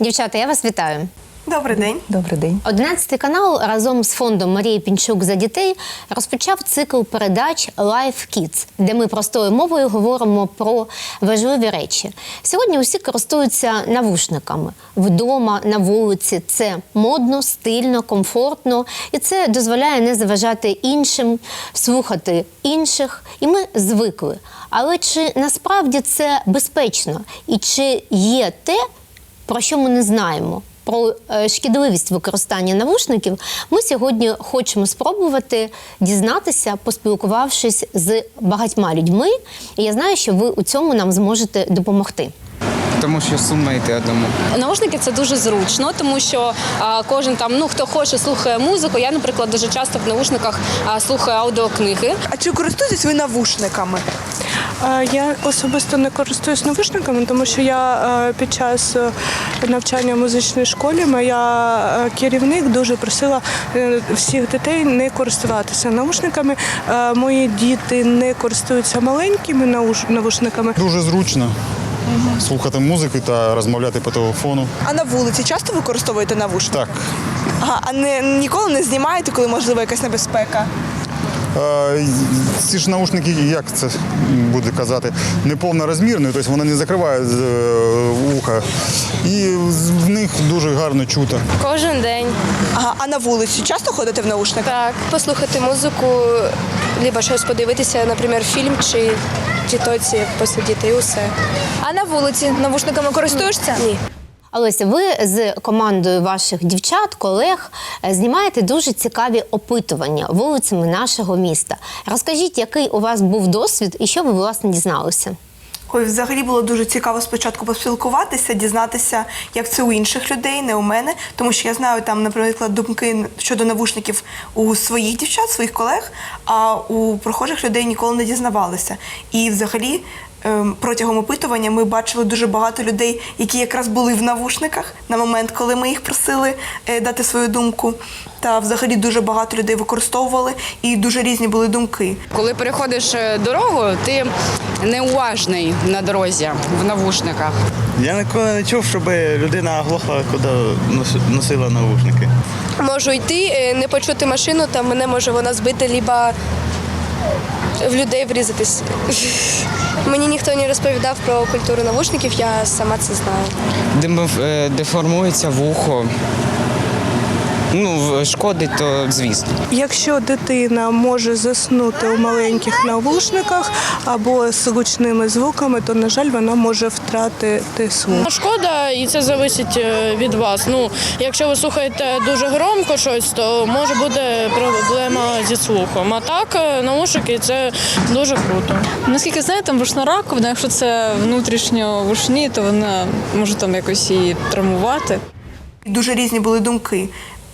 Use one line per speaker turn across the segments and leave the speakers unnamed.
Дівчата, я вас вітаю.
Добрий день.
Добрий день.
11 канал разом з фондом Марії Пінчук за дітей розпочав цикл передач Life Kids, де ми простою мовою говоримо про важливі речі. Сьогодні усі користуються навушниками вдома, на вулиці. Це модно, стильно, комфортно, і це дозволяє не заважати іншим, слухати інших. І ми звикли. Але чи насправді це безпечно? І чи є те, про що ми не знаємо? Про е, шкідливість використання навушників ми сьогодні хочемо спробувати дізнатися, поспілкувавшись з багатьма людьми. І я знаю, що ви у цьому нам зможете допомогти.
Тому що сумно йти одному.
Наушники це дуже зручно, тому що а, кожен там, ну хто хоче, слухає музику. Я, наприклад, дуже часто в наушниках а, слухаю аудіокниги.
А чи користуєтесь ви навушниками?
Я особисто не користуюсь навушниками, тому що я під час е, навчання в музичній школі моя е, керівник дуже просила е, всіх дітей не користуватися навушниками. Е, Мої діти не користуються маленькими навушниками.
Дуже зручно слухати музику та розмовляти по телефону.
А на вулиці часто використовуєте навушники?
Так.
Ага, а не ніколи не знімаєте, коли можливо якась небезпека?
Е, Ці ж наушники, як це буде казати, не повнорозмірні, тобто вони не закривають е, вуха. І в них дуже гарно чути.
Кожен день
Ага, а на вулиці часто ходите в наушниках?
так послухати музику, либо щось подивитися, наприклад, фільм чи тітоці посидіти і усе.
А на вулиці навушниками користуєшся?
Ні.
Олеся, ви з командою ваших дівчат, колег е, знімаєте дуже цікаві опитування вулицями нашого міста. Розкажіть, який у вас був досвід і що ви власне дізналися?
Ой, взагалі було дуже цікаво спочатку поспілкуватися, дізнатися, як це у інших людей, не у мене. Тому що я знаю там, наприклад, думки щодо навушників у своїх дівчат, своїх колег, а у прохожих людей ніколи не дізнавалися. І взагалі. Ем, Протягом опитування ми бачили дуже багато людей, які якраз були в навушниках на момент, коли ми їх просили е, дати свою думку. Та взагалі дуже багато людей використовували і дуже різні були думки.
Коли переходиш е, дорогу, ти неуважний на дорозі в навушниках.
Я ніколи не чув, щоб людина оглохла, куди нос- носила навушники.
Можу йти, е, не почути машину, та мене може вона збити, либо в людей врізатись. Мені ніхто не розповідав про культуру навушників, я сама це знаю.
Е, Деформується вухо. Ну, шкодить, то звісно.
Якщо дитина може заснути у маленьких навушниках або з гучними звуками, то на жаль вона може втратити слух.
Шкода, і це залежить е, від вас. Ну, якщо ви слухаєте дуже громко щось, то може бути проблема зі слухом. А так, е, наушники це дуже круто.
Наскільки знаю, там вушна раковина, якщо це внутрішньо вушні, то вона може там якось і травмувати.
Дуже різні були думки.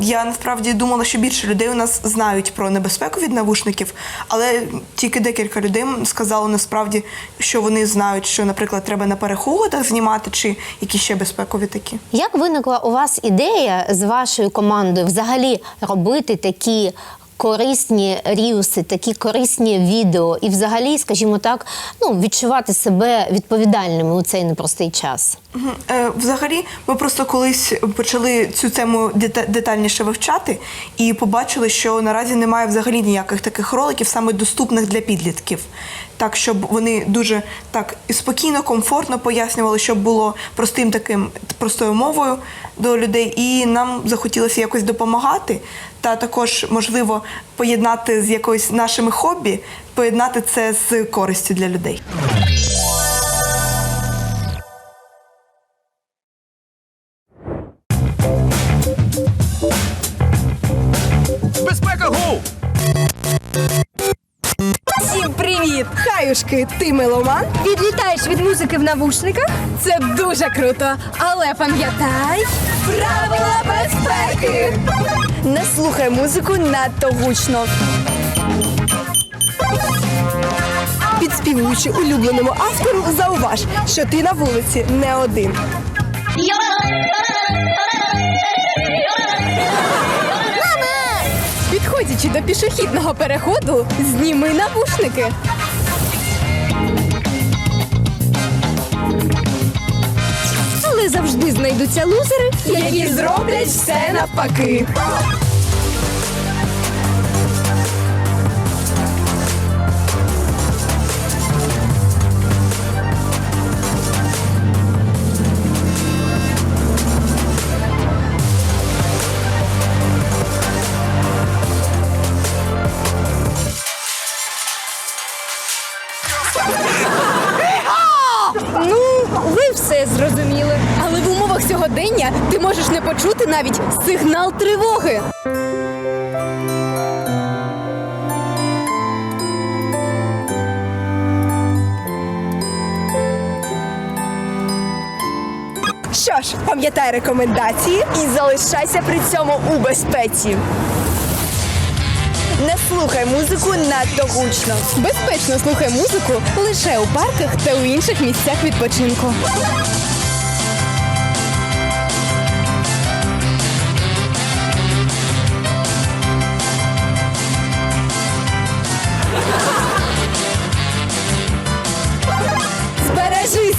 Я насправді думала, що більше людей у нас знають про небезпеку від навушників, але тільки декілька людей сказали насправді, що вони знають, що, наприклад, треба на переходах знімати, чи які ще безпекові такі.
Як виникла у вас ідея з вашою командою взагалі робити такі корисні ріуси, такі корисні відео, і взагалі, скажімо так, ну відчувати себе відповідальними у цей непростий час?
Е, Взагалі, ми просто колись почали цю тему дета- детальніше вивчати і побачили, що наразі немає взагалі ніяких таких роликів, саме доступних для підлітків. Так, щоб вони дуже так спокійно, комфортно пояснювали, щоб було простим таким простою мовою до людей. І нам захотілося якось допомагати, та також можливо поєднати з якоюсь нашими хобі, поєднати це з користю для людей.
Хаюшки, ти меломан? Відлітаєш від музики в навушниках? Це дуже круто. Але пам'ятай правила безпеки. Не слухай музику надто гучно. Підспівуючи улюбленому автору, зауваж, що ти на вулиці не один. Підходячи до пішохідного переходу, зніми навушники. Але завжди знайдуться лузери, які зроблять все навпаки. Навіть сигнал тривоги. Що ж, пам'ятай рекомендації і залишайся при цьому у безпеці. Не слухай музику надто гучно. Безпечно слухай музику лише у парках та у інших місцях відпочинку.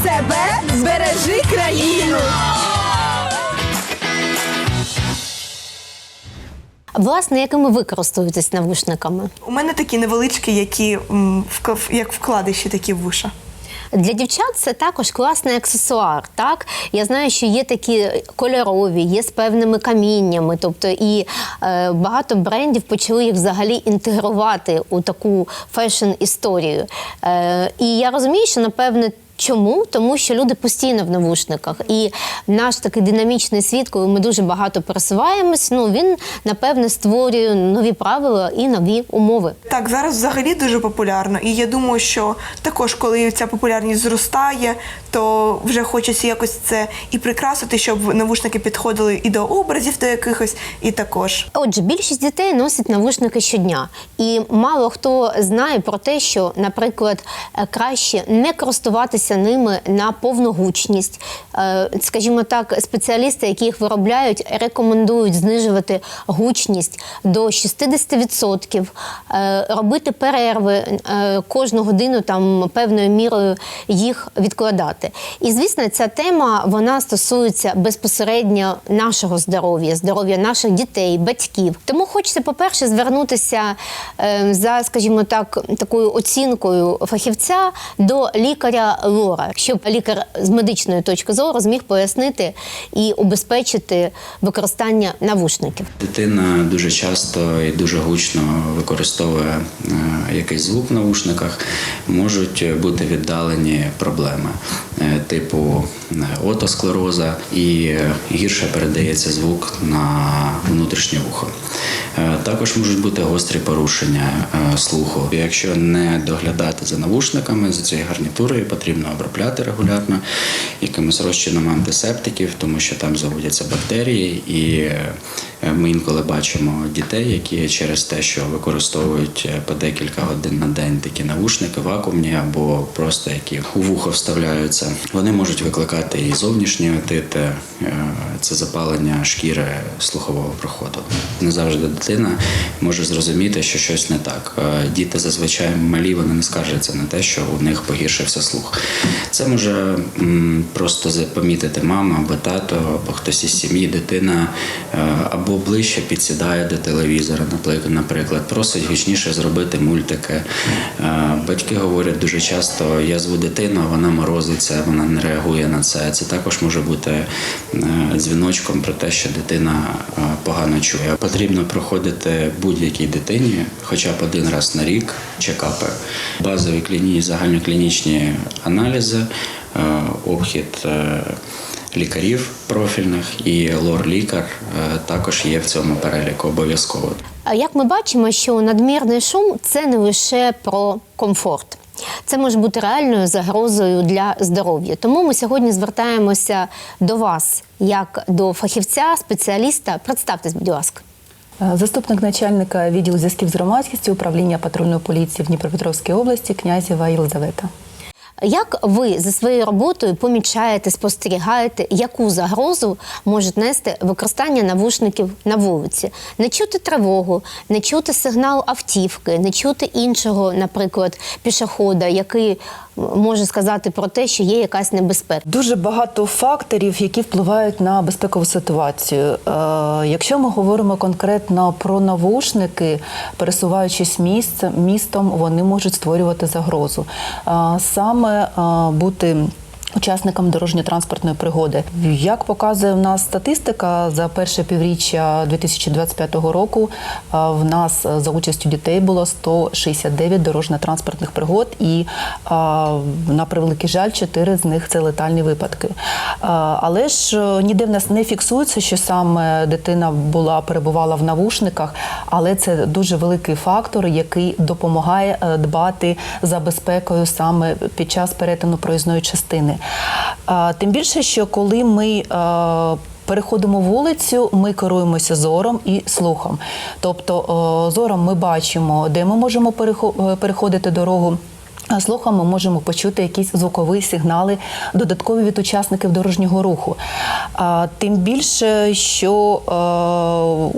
Себе, збережи країну.
Власне, якими ви користуєтесь навушниками?
У мене такі невеличкі, які м, вк- як вкладиші такі вуша.
Для дівчат це також класний аксесуар. Так я знаю, що є такі кольорові, є з певними каміннями. Тобто, і е, багато брендів почали їх взагалі інтегрувати у таку фешн-історію. Е, і я розумію, що напевне. Чому? Тому що люди постійно в навушниках, і наш такий динамічний світ, коли ми дуже багато пересуваємось, ну він напевне створює нові правила і нові умови.
Так, зараз взагалі дуже популярно, і я думаю, що також, коли ця популярність зростає, то вже хочеться якось це і прикрасити, щоб навушники підходили і до образів до якихось, і також.
Отже, більшість дітей носять навушники щодня, і мало хто знає про те, що, наприклад, е, краще не користуватися ними на повну гучність. Е, Скажімо так, спеціалісти, які їх виробляють, рекомендують знижувати гучність до 60%, е, робити перерви е, кожну годину там певною мірою їх відкладати. І звісно, ця тема вона стосується безпосередньо нашого здоров'я, здоров'я наших дітей, батьків. Тому хочеться, по-перше, звернутися за, скажімо так, такою оцінкою фахівця до лікаря лора, щоб лікар з медичної точки зору зміг пояснити і убезпечити використання навушників.
Дитина дуже часто і дуже гучно використовує е, якийсь звук в навушниках, можуть бути віддалені проблеми е, типу отосклероза і гірше передається звук на внутрішнє вухо. Е, Також можуть бути гострі порушення е, слуху. Якщо не доглядати за навушниками, за цією гарнітурою, потрібно обробляти регулярно якимось розчином антисептиків, тому що там заводяться бактерії, і е, ми інколи бачимо дітей, які через те, що використовують е, по декілька годин на день такі навушники, вакуумні або просто які у вухо вставляються, вони можуть викликати і зовнішні отити, е, це запалення шкіри слухового проходу. Не завжди дитина може зрозуміти, що щось не так. Е, Діти зазвичай малі, вони не скаржаться на те, що у них погіршився слух. Це може просто запомітити мама або тато, або хтось із сім'ї, дитина е, або ближче підсідає до телевізора, наприклад, просить гучніше зробити мультики. Е, Батьки говорять дуже часто: я зву дитину, вона морозиться, вона не реагує на це. Це також може бути е, дзвіночком про те, що дитина е, погано чує. Потрібно проходити будь-якій дитині, хоча б один раз на рік, чекапи, базові кліні, загальноклінічні аналізи, обхід. Лікарів профільних і лор-лікар е, також є в цьому переліку обов'язково.
Як ми бачимо, що надмірний шум це не лише про комфорт. Це може бути реальною загрозою для здоров'я. Тому ми сьогодні звертаємося до вас як до фахівця, спеціаліста. Представтесь, будь ласка.
Е, Заступник начальника відділу зв'язків з громадськістю управління патрульної поліції в Дніпропетровській області князєва Єлизавета.
Як ви за своєю роботою помічаєте, спостерігаєте, яку загрозу може нести використання навушників на вулиці? Не чути тривогу, не чути сигнал автівки, не чути іншого, наприклад, пішохода, який може сказати про те, що є якась небезпека?
Дуже багато факторів, які впливають на безпекову ситуацію. Е, якщо ми говоримо конкретно про навушники, пересуваючись місцем, містом, вони можуть створювати загрозу. Е, саме е, бути Учасникам дорожньо-транспортної пригоди, як показує в нас статистика за перше півріччя 2025 року, в нас е, за участю дітей було 169 дорожньо-транспортних пригод, і на превеликий жаль, 4 з них це летальні випадки. Але ж е, ніде в нас не фіксується, що саме дитина була перебувала в навушниках, але це дуже великий фактор, який допомагає е, дбати за безпекою саме під час перетину проїзної частини. Е, Тим більше, що коли ми е, Переходимо вулицю, ми керуємося зором і слухом. Тобто е, зором ми бачимо, де ми можемо переходити дорогу. Слухом ми можемо почути якісь звукові сигнали, додаткові від учасників дорожнього руху. Тим більше, що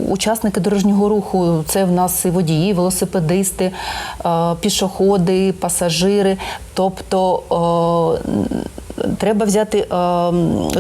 учасники дорожнього руху це в нас і водії, велосипедисти, пішоходи, пасажири. Тобто треба взяти е,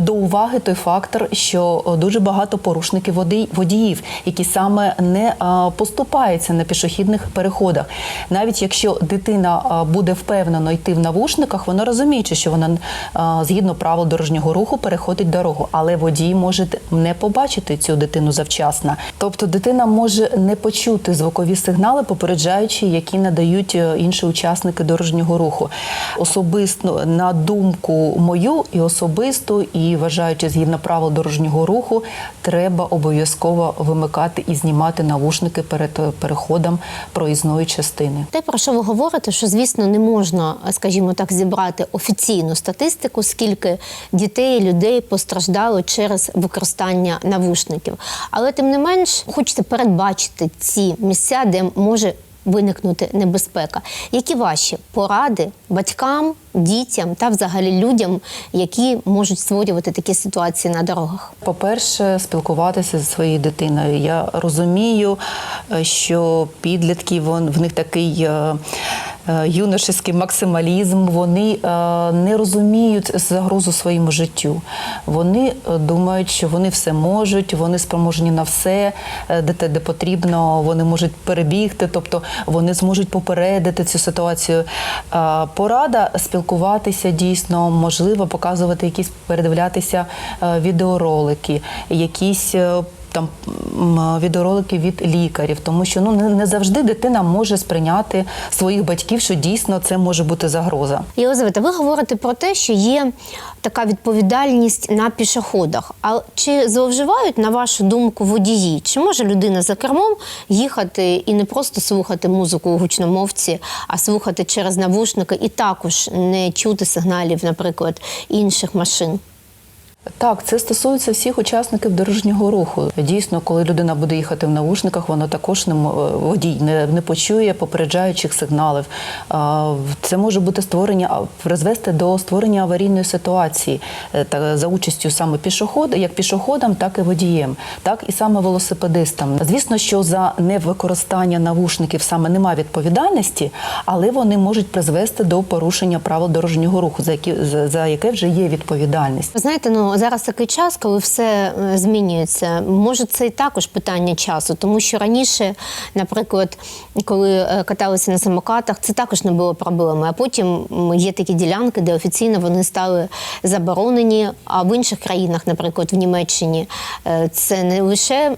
до уваги той фактор, що дуже багато порушників водіїв, які саме не е, поступаються на пішохідних переходах. Навіть якщо дитина е, буде впевнено йти в навушниках, вона розуміючи, що вона е, згідно правил дорожнього руху переходить дорогу, але водій може не побачити цю дитину завчасно. Тобто дитина може не почути звукові сигнали, попереджаючи, які надають е, інші учасники дорожнього руху. Особисто на думку мою і особисто, і вважаючи згідно правил дорожнього руху, треба обов'язково вимикати і знімати навушники перед е, переходом проїзної частини.
Те, про що ви говорите, що звісно не можна, скажімо так, зібрати офіційну статистику, скільки дітей, людей постраждало через використання навушників. Але тим не менш, хочеться передбачити ці місця, де може виникнути небезпека. Які ваші поради батькам, дітям та взагалі людям, які можуть створювати такі ситуації на дорогах?
По-перше, спілкуватися зі своєю дитиною. Я розумію, е, що підлітки вон- в них такий. Е, Юношеський максималізм, вони е, не розуміють загрозу своєму життю. Вони е, думають, що вони все можуть, вони спроможні на все, де те, де потрібно, вони можуть перебігти, тобто вони зможуть попередити цю ситуацію. Порада спілкуватися дійсно, можливо, показувати якісь передивлятися відеоролики, якісь. Там відеоролики від лікарів, тому що ну не завжди дитина може сприйняти своїх батьків, що дійсно це може бути загроза.
Єлизавета, ви говорите про те, що є така відповідальність на пішоходах. А чи зловживають, на вашу думку, водії? Чи може людина за кермом їхати і не просто слухати музику у гучномовці, а слухати через навушники і також не чути сигналів, наприклад, інших машин?
Так, це стосується всіх учасників дорожнього руху. Дійсно, коли людина буде їхати в навушниках, вона також не водій не, не почує попереджаючих сигналів. Це може бути створення призвести до створення аварійної ситуації е, та за участю саме пішохода, як пішоходам, так і водієм, так і саме велосипедистам. Звісно, що за невикористання навушників саме немає відповідальності, але вони можуть призвести до порушення правил дорожнього руху, за які за, за яке вже є відповідальність.
Знаєте, ну зараз такий час, коли все е, змінюється. Може, це і також питання часу, тому що раніше, наприклад, коли е, каталися на самокатах, це також не було проблеми. А потім є такі ділянки, де офіційно вони стали заборонені. А в інших країнах, наприклад, в Німеччині, е, це не лише,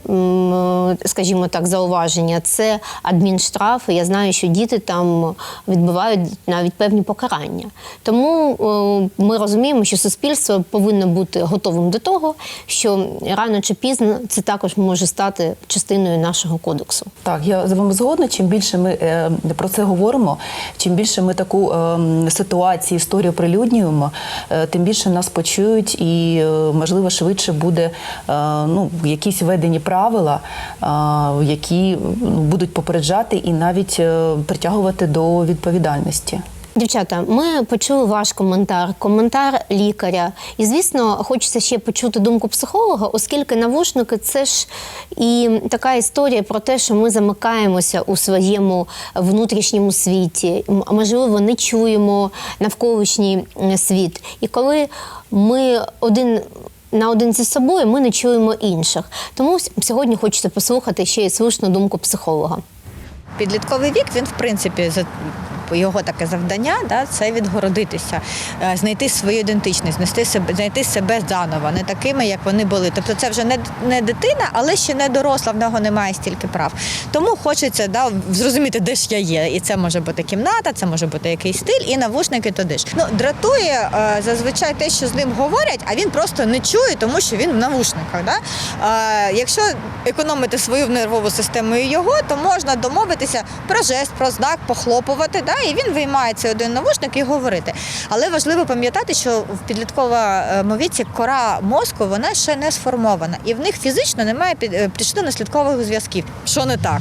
скажімо так, зауваження, це адмінштрафи. Я знаю, що діти там відбувають навіть певні покарання. Тому ми розуміємо, що суспільство повинно бути готовим до того, що рано чи пізно це також може стати частиною нашого кодексу.
Так, я з вами згодна. Чим більше ми е, про це говоримо, чим більше ми таку е, ситуацію, історію прилюднюємо, е, тим більше нас почують і, е, можливо, швидше буде ну, якісь введені правила, які ну, будуть попереджати і навіть притягувати до відповідальності.
Дівчата, ми почули ваш коментар, коментар лікаря. І звісно, хочеться ще почути думку психолога, оскільки навушники це ж і така історія про те, що ми замикаємося у своєму внутрішньому світі. Можливо, не чуємо навколишній світ. І коли ми один. Наодинці з собою ми не чуємо інших. Тому сьогодні хочеться послухати ще й слушну думку психолога.
Підлітковий вік він, в принципі, його таке завдання да, це відгородитися, е, знайти свою ідентичність, знайти себе, знайти себе заново, не такими, як вони були. Тобто це вже не, не дитина, але ще не доросла, в нього немає стільки прав. Тому хочеться да, зрозуміти, де ж я є. І це може бути кімната, це може бути якийсь стиль, і навушники туди ж. Ну, дратує е, зазвичай те, що з ним говорять, а він просто не чує, тому що він в навушниках. Да? Е, якщо економити свою нервову систему і його, то можна домовитися про жест, про знак, похлопувати, да? і він виймає цей один навушник і говорити. Але важливо пам'ятати, що в підлітковому віці кора мозку вона ще не сформована, і в них фізично немає е, причинно-наслідкових зв'язків. Що не так?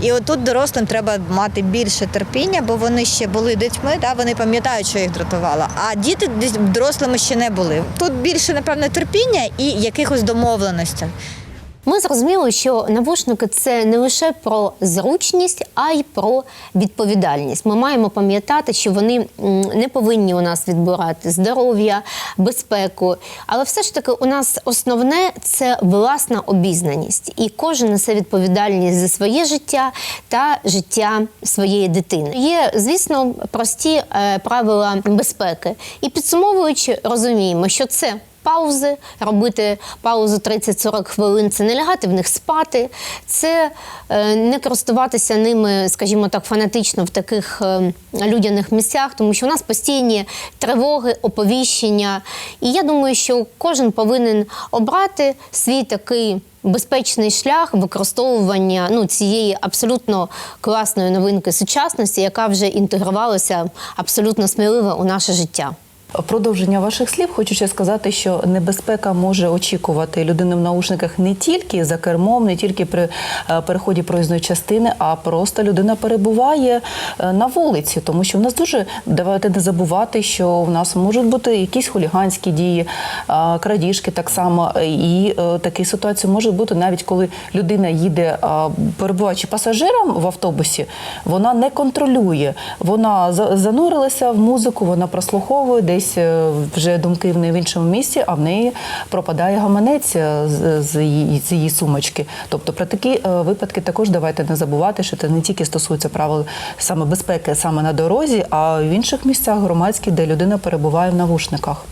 І отут дорослим треба мати більше терпіння, бо вони ще були дітьми, да? вони пам'ятають, що їх дратувало. А діти дорослими ще не були. Тут більше, напевно, терпіння і якихось домовленостей.
Ми зрозуміли, що навушники це не лише про зручність, а й про відповідальність. Ми маємо пам'ятати, що вони не повинні у нас відбирати здоров'я, безпеку. Але все ж таки, у нас основне це власна обізнаність, і кожен несе відповідальність за своє життя та життя своєї дитини. Є, звісно, прості е, правила безпеки. І підсумовуючи, розуміємо, що це паузи, робити паузу 30-40 хвилин, це не лягати в них спати, це е, не користуватися ними, скажімо так, фанатично в таких е, людяних місцях, тому що у нас постійні тривоги, оповіщення. І я думаю, що кожен повинен обрати свій такий. Безпечний шлях використовування ну, цієї абсолютно класної новинки сучасності, яка вже інтегрувалася абсолютно сміливо у наше життя.
Продовження ваших слів хочу ще сказати, що небезпека може очікувати людину в наушниках не тільки за кермом, не тільки при е, переході проїзної частини, а просто людина перебуває е, на вулиці, тому що в нас дуже давайте не забувати, що в нас можуть бути якісь хуліганські дії, е, крадіжки так само. І такі ситуації можуть бути навіть коли людина їде, перебуваючи пасажиром в автобусі, вона не контролює. Вона за- занурилася в музику, вона прослуховує десь е, вже думки в неї в іншому місці, а в неї пропадає гаманець е, з, її, з її сумочки. Тобто про такі е, випадки також давайте не забувати, що це не тільки стосується правил саме безпеки саме на дорозі, а в інших місцях громадських, де людина перебуває в навушниках.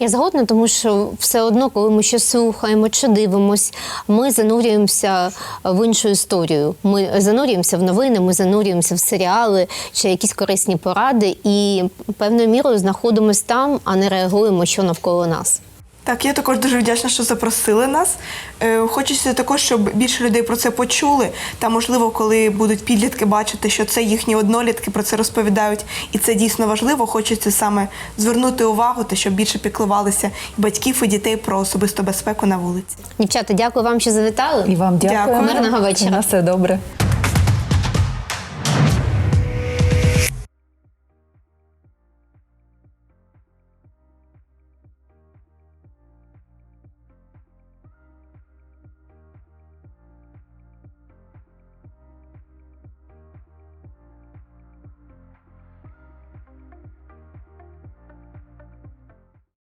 Я згодна, тому що все одно, коли ми щось слухаємо чи дивимось, ми занурюємося в іншу історію. Ми занурюємося в новини, ми занурюємося в серіали чи якісь корисні поради, і певною мірою знаходимося там, а не реагуємо, що навколо нас.
Так, я також дуже вдячна, що запросили нас. Е, Хочеться також, щоб більше людей про це почули. Та можливо, коли будуть підлітки бачити, що це їхні однолітки про це розповідають, і це дійсно важливо. Хочеться саме звернути увагу, та щоб більше піклувалися і батьків і дітей про особисту безпеку на вулиці.
Дівчата, дякую вам, що завітали.
І вам дякую.
Дякую.
Мирного вечора.
На все добре.